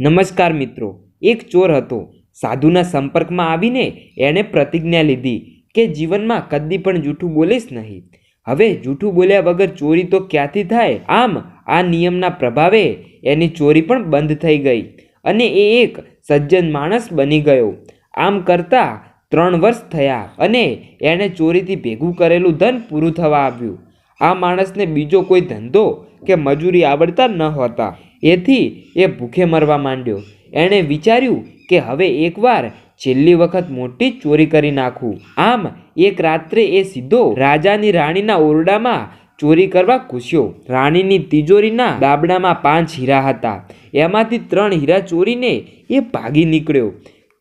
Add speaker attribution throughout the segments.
Speaker 1: નમસ્કાર મિત્રો, એક ચોર હતો. સાધુના સંપર્કમાં આવીને એણે પ્રતિજ્ઞા લીધી કે જીવનમાં કદી પણ જૂઠું બોલીશ નહીં. હવે જૂઠું બોલ્યા વગર ચોરી તો ક્યાંથી થાય? આમ, આ નિયમના પ્રભાવે એની ચોરી પણ બંધ થઈ ગઈ અને એ એક સજ્જન માણસ બની ગયો. આમ કરતાં ત્રણ વર્ષ થયા અને એણે ચોરીથી ભેગું કરેલું ધન પૂરું થવા આવ્યું. આ માણસને બીજો કોઈ ધંધો કે મજૂરી આવડતા ન હોતા. એથી એ ભૂખે મરવા માંડ્યો. એણે વિચાર્યું કે હવે એકવાર છેલ્લી વખત મોટી ચોરી કરી નાખું. આમ એક રાત્રે એ સીધો રાજાની રાણીના ઓરડામાં ચોરી કરવા ઘૂસ્યો. રાણીની તિજોરીના દાબડામાં પાંચ હીરા હતા. એમાંથી ત્રણ હીરા ચોરીને એ ભાગી નીકળ્યો.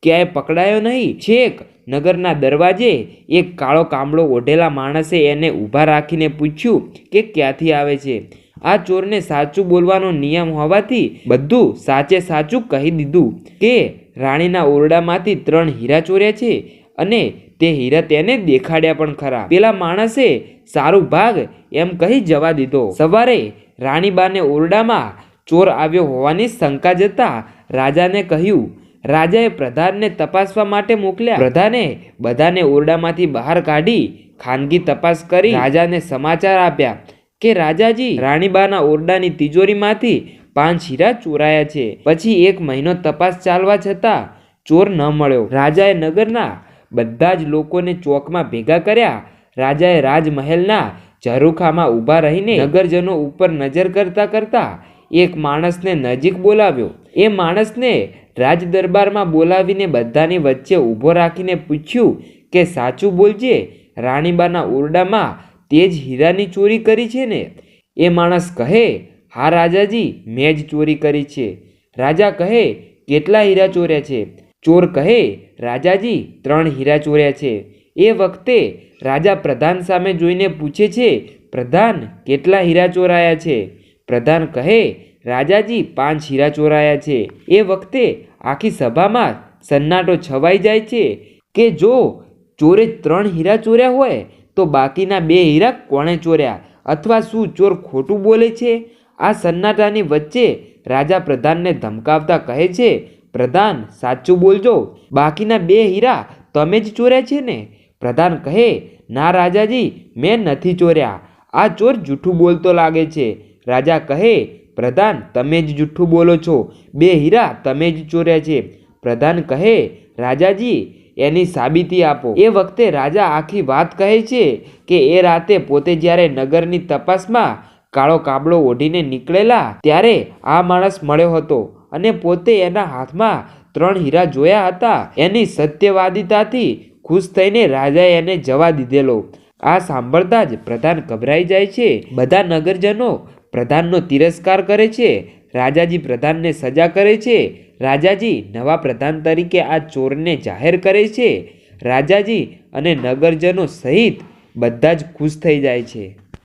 Speaker 1: ક્યાંય પકડાયો નહીં. છેક નગરના દરવાજે એક કાળો કામળો ઓઢેલા માણસે એને ઊભા રાખીને પૂછ્યું કે ક્યાંથી આવે છે? આ ચોરને સાચું બોલવાનો નિયમ હોવાથી બધું સાચે સાચું કહી દીધું કે રાણીના ઓરડામાંથી ત્રણ હીરા ચોર્યા છે અને તે હીરા તેને દેખાડ્યા પણ ખરા. પેલા માણસે સારું ભાગ એમ કહી જવા દીધો. સવારે રાણીબાને ઓરડામાં ચોર આવ્યો હોવાની શંકા જતા રાજાને કહ્યું, રાજાએ પ્રધાનને તપાસવા માટે મોકલ્યા. પ્રધાને બધાને ઓરડામાંથી બહાર કાઢી ખાનગી તપાસ કરી રાજાને સમાચાર આપ્યા. કે રાજાજી, રાણીબાના ઓરડાની તિજોરીમાંથી પાંચ હીરા ચોરાયા છે. પછી એક મહિનો તપાસ ચાલવા છતાં ચોર ન મળ્યો. રાજાએ નગરના બધા જ લોકોને ચોકમાં ભેગા કર્યા. રાજાએ રાજમહેલના ઝરૂખામાં ઊભા રહીને નગરજનો ઉપર નજર કરતા કરતા એક માણસને નજીક બોલાવ્યો. એ માણસને રાજ દરબારમાં બોલાવીને બધાની વચ્ચે ઊભો રાખીને પૂછ્યું કે સાચું બોલજે, રાણીબાના ઓરડામાં તે જ હીરાની ચોરી કરી છે ને? એ માણસ કહે, હા રાજાજી, મેં જ ચોરી કરી છે. રાજા કહે, કેટલા હીરા ચોર્યા છે? ચોર કહે, રાજાજી, ત્રણ હીરા ચોર્યા છે. એ વખતે રાજા પ્રધાન સામે જોઈને પૂછે છે, પ્રધાન, કેટલા હીરા ચોરાયા છે? પ્રધાન કહે, રાજાજી, પાંચ હીરા ચોરાયા છે. એ વખતે આખી સભામાં સન્નાટો છવાઈ જાય છે કે જો ચોરે ત્રણ હીરા ચોર્યા હોય તો બાકીના બે હીરા કોણે ચોર્યા? અથવા શું ચોર ખોટું બોલે છે? આ સન્નાટાની વચ્ચે રાજા પ્રધાનને ધમકાવતા કહે છે, પ્રધાન, સાચું બોલજો. બાકીના બે હીરા તમે જ ચોર્યા છે ને? પ્રધાન કહે, ના રાજાજી, મેં નથી ચોર્યા. આ ચોર જૂઠું બોલતો લાગે છે. રાજા કહે, પ્રધાન, તમે જ જૂઠું બોલો છો. બે હીરા તમે જ ચોર્યા છે. પ્રધાન કહે, રાજાજી એની સાબિતી આપો. એ વખતે રાજા આખી વાત કહે છે કે એ રાતે પોતે જ્યારે નગરની તપાસમાં કાળો કાબળો ઓઢીને નીકળેલા, ત્યારે આ માણસ મળ્યો હતો અને પોતે એના હાથમાં ત્રણ હીરા જોયા હતા. એની સત્યવાદિતાથી ખુશ થઈને રાજાએ એને જવા દીધેલો. આ સાંભળતા જ પ્રધાન ગભરાઈ જાય છે. બધા નગરજનો પ્રધાનનો તિરસ્કાર કરે છે. રાજાજી પ્રધાનને સજા કરે છે. રાજાજી નવા પ્રધાન તરીકે આ ચોરને જાહેર કરે છે. રાજાજી અને નગરજનો સહિત બધા જ ખુશ થઈ જાય છે.